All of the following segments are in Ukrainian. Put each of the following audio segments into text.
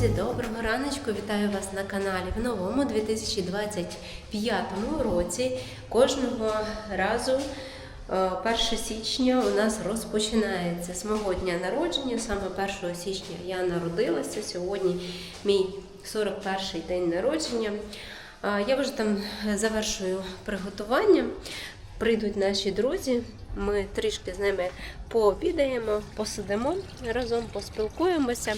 Друзі! Доброго раночку! Вітаю вас на каналі в новому 2025 році. Кожного разу е, 1 січня у нас розпочинається з мого дня народження. Саме 1 січня я народилася. Сьогодні мій 41-й день народження. Е, Я вже там завершую приготування. Прийдуть наші друзі, ми трішки з ними пообідаємо, посидимо разом, поспілкуємося.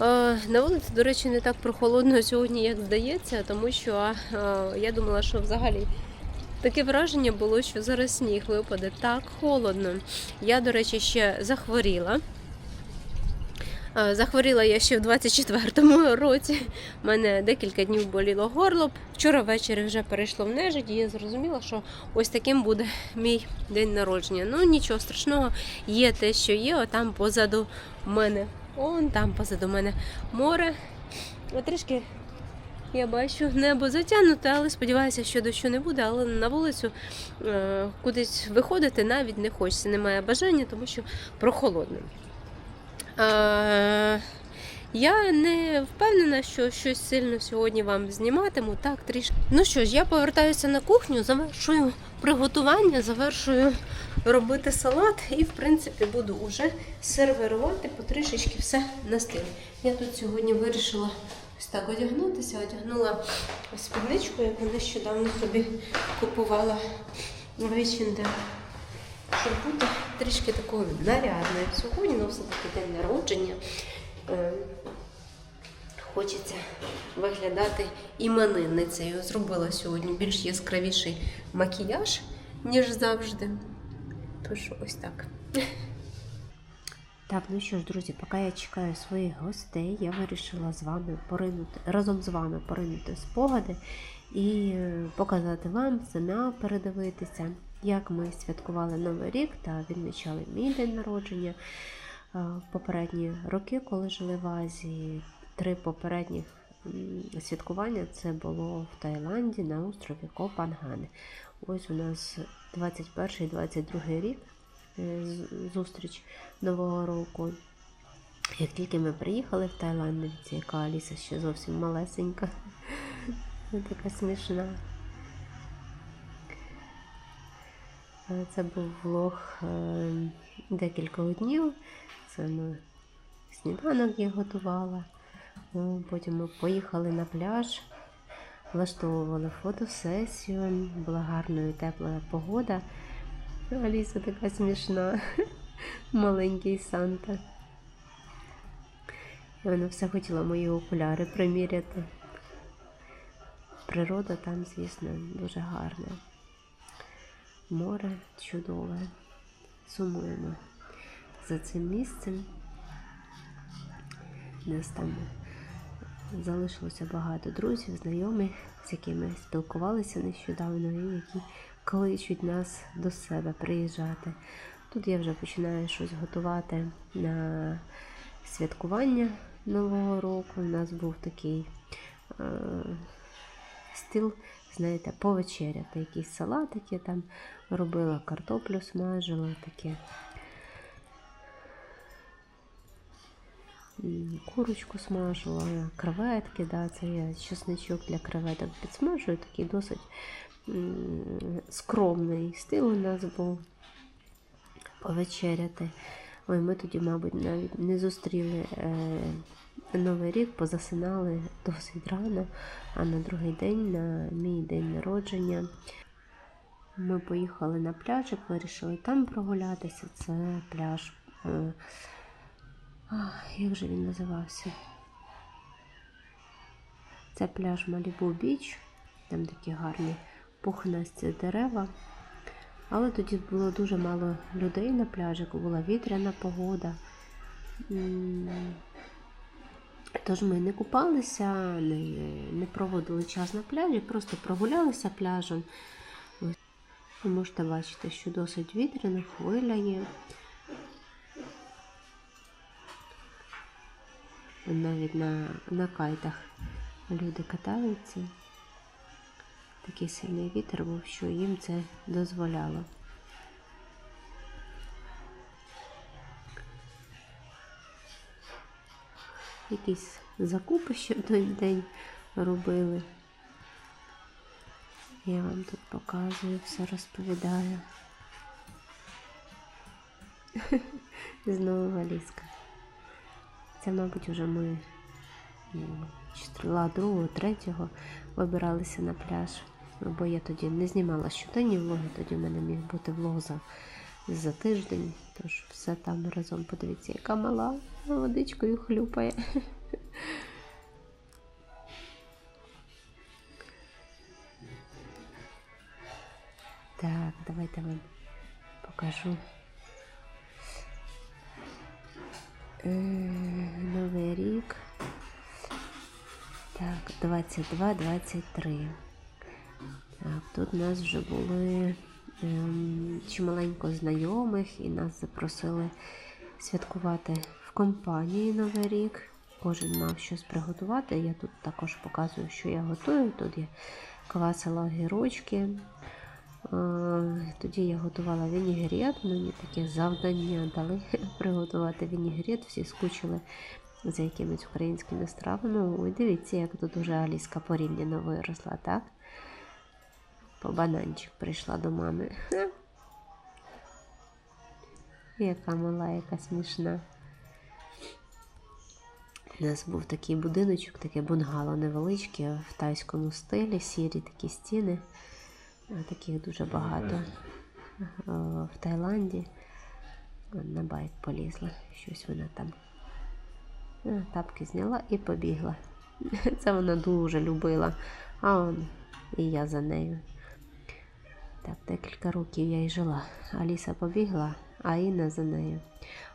Е, На вулиці, до речі, не так прохолодно сьогодні, як здається, тому що е, я думала, що взагалі таке враження було, що зараз сніг випаде так холодно. Я, до речі, ще захворіла. Е, Захворіла я ще в 24-му році. У мене декілька днів боліло горло. Вчора ввечері вже перейшло в нежить, і я зрозуміла, що ось таким буде мій день народження. Ну нічого страшного, є те, що є. Отам позаду мене. Он там позаду мене море. Трішки я бачу небо затягнуте, але сподіваюся, що дощу не буде. Але на вулицю е, кудись виходити навіть не хочеться. Немає бажання, тому що прохолодно. Е, я не впевнена, що щось сильно сьогодні вам зніматиму. Так, трішки. Ну що ж, я повертаюся на кухню, завершую приготування, завершую робити салат і, в принципі, буду уже сервірувати потрішечки все на стилі. Я тут сьогодні вирішила ось так одягнутися, одягнула спідничку, яку нещодавно собі купувала в H&M щоб бути трішки такою нарядною. Сьогодні ну, все-таки день народження. Е, Хочеться виглядати іменинницею. Зробила сьогодні більш яскравіший макіяж, ніж завжди. Тож ось так. Так, ну що ж, друзі, поки я чекаю своїх гостей, я вирішила з вами поринути разом з вами поринути спогади і е, показати вам, самя передивитися, як ми святкували Новий рік та відмічали мій день народження. Е, В попередні роки, коли жили в Азії, три попередніх святкування це було в Таїланді на острові Копанган. Ось у нас 21-22 рік е, зустріч Нового року. Як тільки ми приїхали в Таїланд, дивіться, яка Аліса ще зовсім малесенька. Така смішна. Е, Це був влог е, декількох днів. Це ми сніданок я готувала. Потім ми поїхали на пляж, влаштовували фотосесію, була гарна і тепла погода. Аліса така смішна, маленький Санта. І Вона все хотіла мої окуляри приміряти. Природа там, звісно, дуже гарна. Море чудове. Сумуємо за цим місцем. Десь там залишилося багато друзів, знайомих, з якими спілкувалися нещодавно і які кличуть нас до себе приїжджати. Тут я вже починаю щось готувати на святкування Нового року. У нас був такий е, стіл, знаєте, повечеряти. Якісь салатики там робила, картоплю смажила, таке. Курочку смажила, креветки, да, це я чесничок для креветок підсмажую, такий досить скромний стил у нас був повечеряти. Ой, ми тоді, мабуть, навіть не зустріли е, Новий рік, позасинали досить рано, а на другий день, на мій день народження, ми поїхали на пляжик, вирішили там прогулятися. Це пляж. Як же він називався? Це пляж Малібу Біч, там такі гарні пухнасті дерева. Але тоді було дуже мало людей на пляжику, була вітряна погода. Тож ми не купалися, не, проводили час на пляжі, просто прогулялися пляжем. Ви можете бачити, що досить вітряна хвиля є. Навіть на, на кайтах люди катаються. Такий сильний вітер був, що їм це дозволяло. якісь закупи в той день робили. Я вам тут показую, все розповідаю. Знову валізка. Це, мабуть, вже ми числа другого, третього вибиралися на пляж. Бо я тоді не знімала щоденні влоги, тоді в мене міг бути влог за, за тиждень. Тож все там разом подивіться, яка мала водичкою хлюпає. Так, давайте вам покажу. Новий рік. Так, 22-23. Так, тут у нас вже були ем, чималенько знайомих і нас запросили святкувати в компанії Новий рік. Кожен мав щось приготувати. Я тут також показую, що я готую. Тут я квасила огірочки. Е, Тоді я готувала вінігрет. Мені таке завдання дали приготувати вінігрет. Всі скучили за якимись українськими стравами. Ой, дивіться, як тут уже Аліска порівняно виросла, так? По бананчик прийшла до мами. Яка мала, яка смішна. У нас був такий будиночок, таке бунгало невеличке в тайському стилі, сірі такі стіни. А Таких дуже багато Е, в Таїланді. На байк полізла, щось вона там. Е, Тапки зняла і побігла. Це вона дуже любила. А он і я за нею. Так, декілька років я і жила. Аліса побігла, а Інна за нею.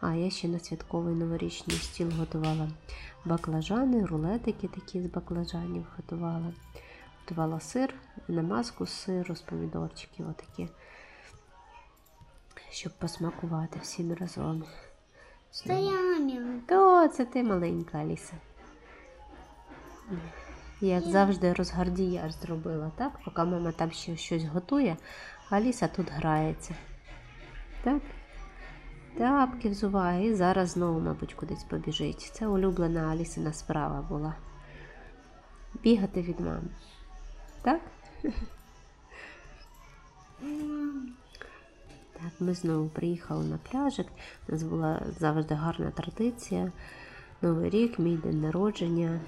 А я ще на святковий новорічний стіл готувала баклажани, рулетики такі з баклажанів готувала. Готувала сир, намазку з сиру, з помідорчиків отакі. Щоб посмакувати всім разом. Стоями. То це ти маленька Аліса. Як завжди розгардіяж зробила, так? Поки мама там ще щось готує, а Аліса тут грається. Так? Тапки взуває і зараз знову, мабуть, кудись побіжить. Це улюблена Алісина справа була. Бігати від мами. Так? Так, ми знову приїхали на пляжик. У нас була завжди гарна традиція. Новий рік, мій день народження.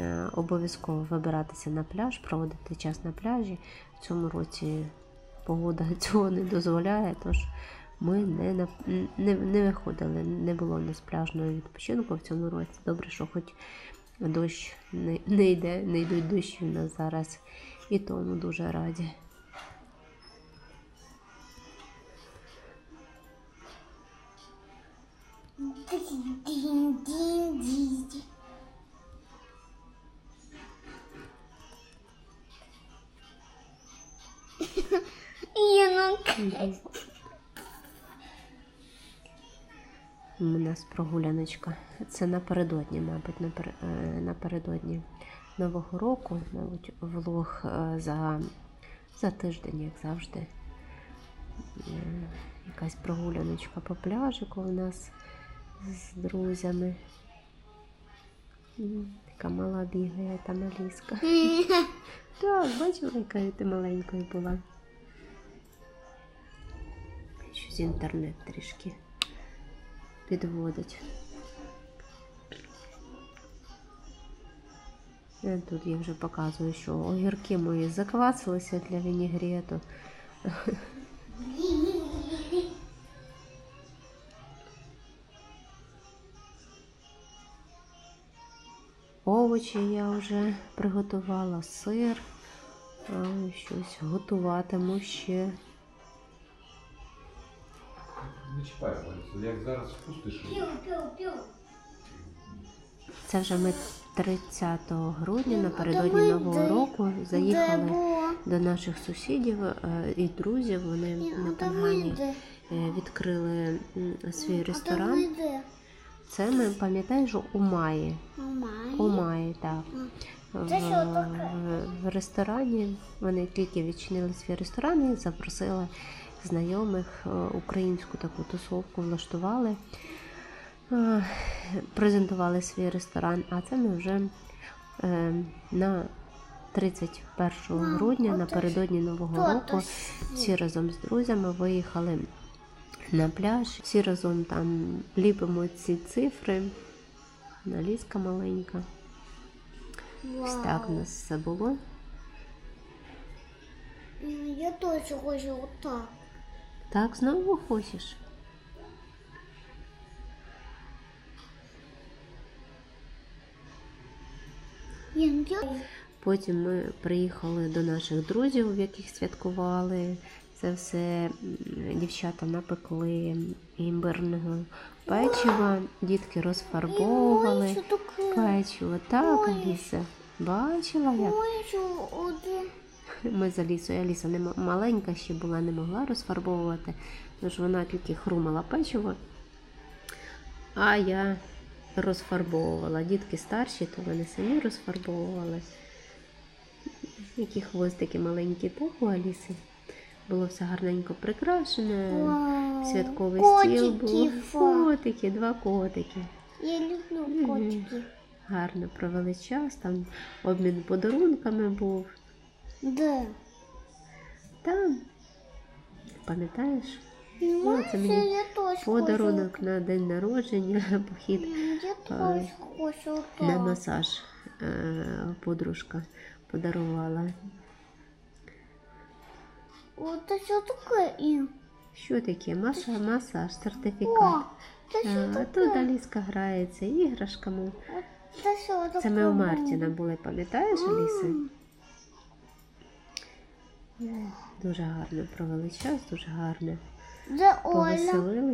Е, Обов'язково вибиратися на пляж, проводити час на пляжі. В цьому році погода цього не дозволяє, тож ми не, не, не виходили, не було у нас пляжного відпочинку в цьому році. Добре, що хоч дощ не, не йде, не йдуть дощі в нас зараз. І тому дуже раді. Прогуляночка. Це напередодні, мабуть, напер- е, напередодні Нового року, мабуть, влог е, за, за тиждень, як завжди. Е, Якась прогуляночка по пляжику у нас з друзями. Така мала бігає там Аліска. Так, бачила, яка ти маленькою була. Щось інтернет трішки підводить. Тут я вже показую, що огірки мої заквасилися для вінігрету. Овочі я вже приготувала, сир, а щось готуватиму ще. Не чіпай, як зараз впустиш. Це вже ми 30 грудня напередодні Нового року заїхали до наших сусідів е, і друзів. Вони на Тангані е, відкрили свій ресторан. Це ми пам'ятаєш у маї. У маї, так. В, в ресторані вони тільки відчинили свій ресторан і запросили знайомих е, українську таку тусовку влаштували. Презентували свій ресторан, а це ми вже е, на 31 грудня, напередодні Нового року, всі разом з друзями виїхали на пляж, всі разом там ліпимо ці цифри. Налізка маленька. Ось так у нас все було. Я тоже хочу вот так. Так, знову хочеш? Потім ми приїхали до наших друзів, в яких святкували. Це все дівчата напекли імбирного печива, дітки розфарбовували печиво. Так, Аліса, бачила як? Ми з Алісою. Аліса не маленька ще була, не могла розфарбовувати, тож вона тільки хрумала печиво. А я розфарбовувала. Дітки старші, то вони самі розфарбовували. Які хвостики маленькі, так у Аліси. Було все гарненько прикрашене. Вау. Святковий стіл був. Котики, два котики. Я люблю котики. Гарно провели час, там обмін подарунками був. Да. Там, пам'ятаєш, Ну, це мені я тоже подарунок на день народження, похід хочу. Я тоже хочу вот на так. масаж е, подружка подарувала. Вот это что такое? И- Що таке? Маша, масаж, О, сертифікат. это что А, тут такое? Аліска грається іграшками. Это что Це ми у такое? Мартіна були, пам'ятаєш, Аліси? Дуже гарно провели час, дуже гарно. Да, Оля.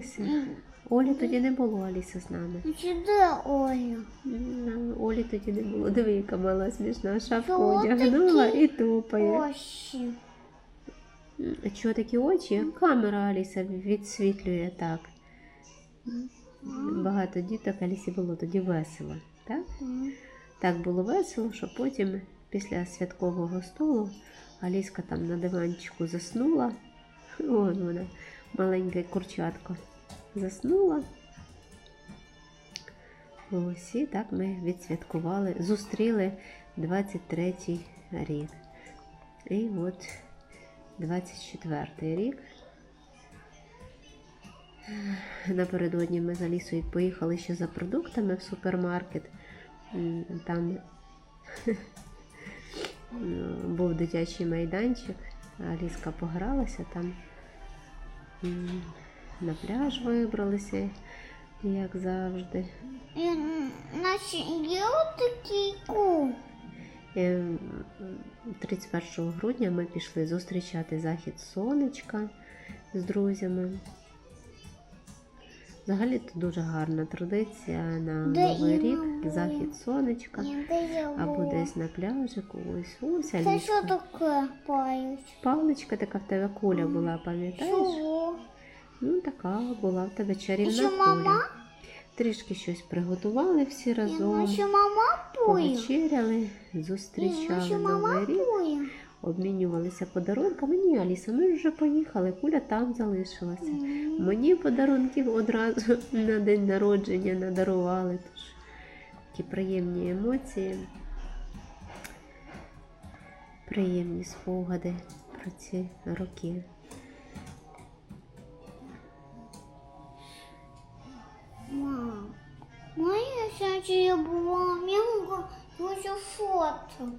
Олі тоді не було, Аліса з нами. Сюда, Оля. Олі тоді не було. Диви, яка мала смішна шапку одягнула і тупає. Ощи. Чого такі очі? Камера Аліса відсвітлює так. Багато діток Алісі було тоді весело. Так? Так було весело, що потім після святкового столу Аліска там на диванчику заснула. Вон вона, маленьке курчатко. Заснула. Ось і так ми відсвяткували, зустріли 23-й рік. І от 24-й рік. Напередодні ми з Алісою поїхали ще за продуктами в супермаркет. Там був дитячий майданчик, Аліска погралася там. На пляж вибралися, як завжди. Я вот такие ку. Е, 31 грудня ми пішли зустрічати захід сонечка з друзями. Взагалі це дуже гарна традиція на Де Новий рік, захід сонечка. Не. Або десь на пляжику, ось ось что Аліска. такое паюсь? Паличка така в тебе куля була, пам'ятаєш? Ну така була в тебе чарівна куля. Трішки щось приготували всі разом, мама пою. повечеряли, зустрічали мама Новий рік, обмінювалися подарунками. Ні, Аліса, ми вже поїхали, куля там залишилася. Мені подарунків одразу на день народження надарували. Тож такі приємні емоції, приємні спогади про ці роки. Сначала была мелко, еще фото.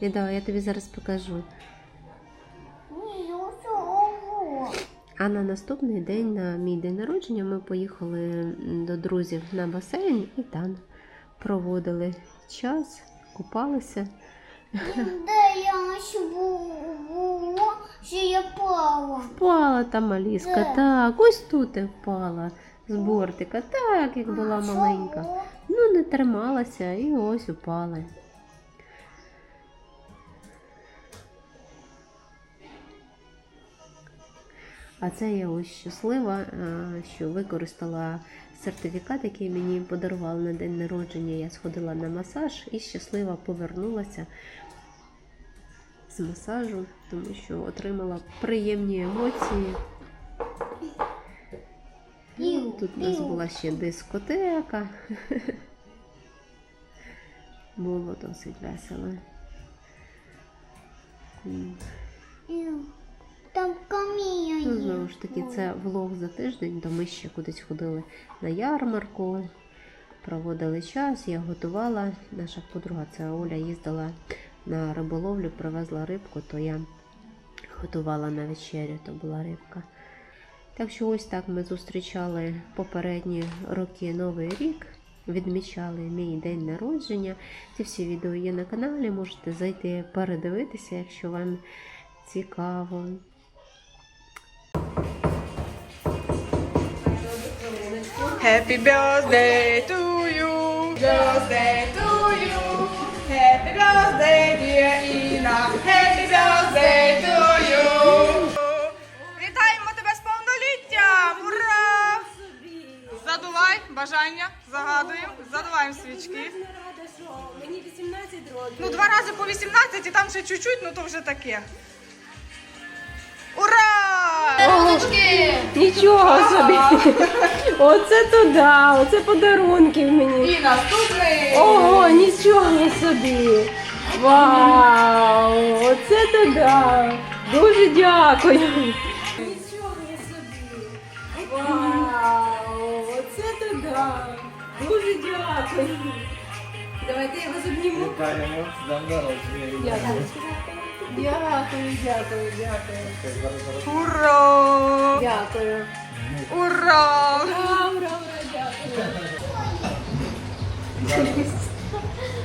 Давай я тобі зараз покажу. Не, еще ого. А на наступний день, на мій день народження, ми поїхали до друзів на басейн і там проводили час, купалися. Да я еще была, что я пала. Впала там Аліска, так, ось тут і впала з бортика, так, як була маленька. Ну, не трималася і ось упала. А це я ось щаслива, е, що використала сертифікат, який мені подарували на день народження. Я сходила на масаж і щаслива повернулася з масажу, тому що отримала приємні емоції. Тут у нас була ще дискотека. Було досить весело. Там каміння Ну, знову ж таки, це влог за тиждень, то ми ще кудись ходили на ярмарку, проводили час, я готувала. Наша подруга, це Оля, їздила на риболовлю, привезла рибку, то я готувала на вечерю, то була рибка. Так що ось так ми зустрічали попередні роки Новий рік, відмічали мій день народження. Ці всі відео є на каналі, можете зайти передивитися, якщо вам цікаво. Happy birthday to you. Birthday to you. Happy birthday, dear Інна. Happy birthday to you. Бажання, загадуємо, задуваємо свічки. Мені 18 років. Ну, два рази по 18 і там ще чуть-чуть, ну то вже таке. Ура! Нічого собі. Оце туди, оце подарунків мені. І наступний! Ого, нічого собі. Вау! Оце туди. Дуже дякую. Оце. Дуже дякую. Давайте я вас обніму. Вітаємо з днем народження. Дякую. Дякую, дякую, дякую. Ура! Дякую. Ура! Ура, ура, ура, дякую.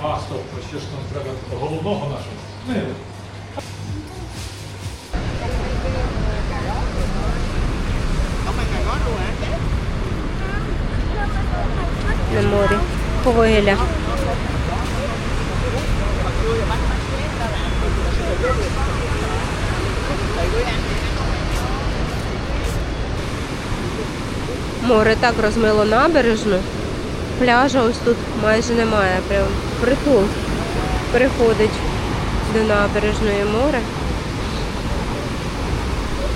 А, стоп, то ще ж нам треба головного нашого. Хвиля. Море так розмило набережну. Пляжа ось тут майже немає. Прям притул переходить до набережної море.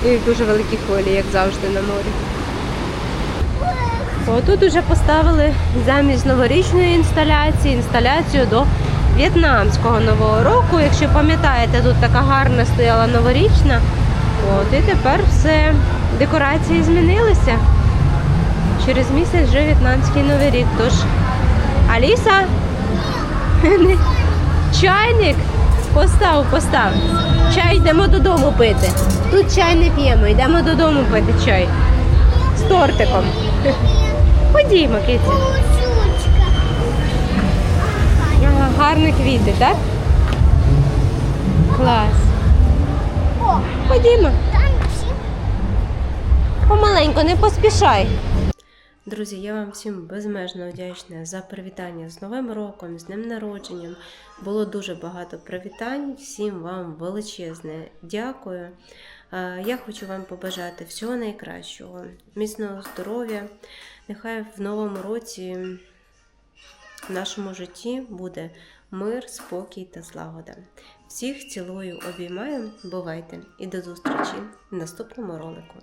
І дуже великі хвилі, як завжди на морі. Отут уже поставили замість новорічної інсталяції інсталяцію до в'єтнамського нового року. Якщо пам'ятаєте, тут така гарна стояла новорічна. От, і тепер все, декорації змінилися. Через місяць вже в'єтнамський новий рік. Тож, Аліса, чайник постав, постав. Чай йдемо додому пити. Тут чай не п'ємо, йдемо додому пити чай. З тортиком. Ходімо, киці. Ага, гарні квіти, так? Клас. Ходімо. Помаленьку, не поспішай. Друзі, я вам всім безмежно вдячна за привітання з Новим роком, з днем народженням. Було дуже багато привітань. Всім вам величезне дякую. Е, Я хочу вам побажати всього найкращого, міцного здоров'я. Нехай в новому році в нашому житті буде мир, спокій та злагода. Всіх цілую, обіймаю, бувайте і до зустрічі в наступному ролику.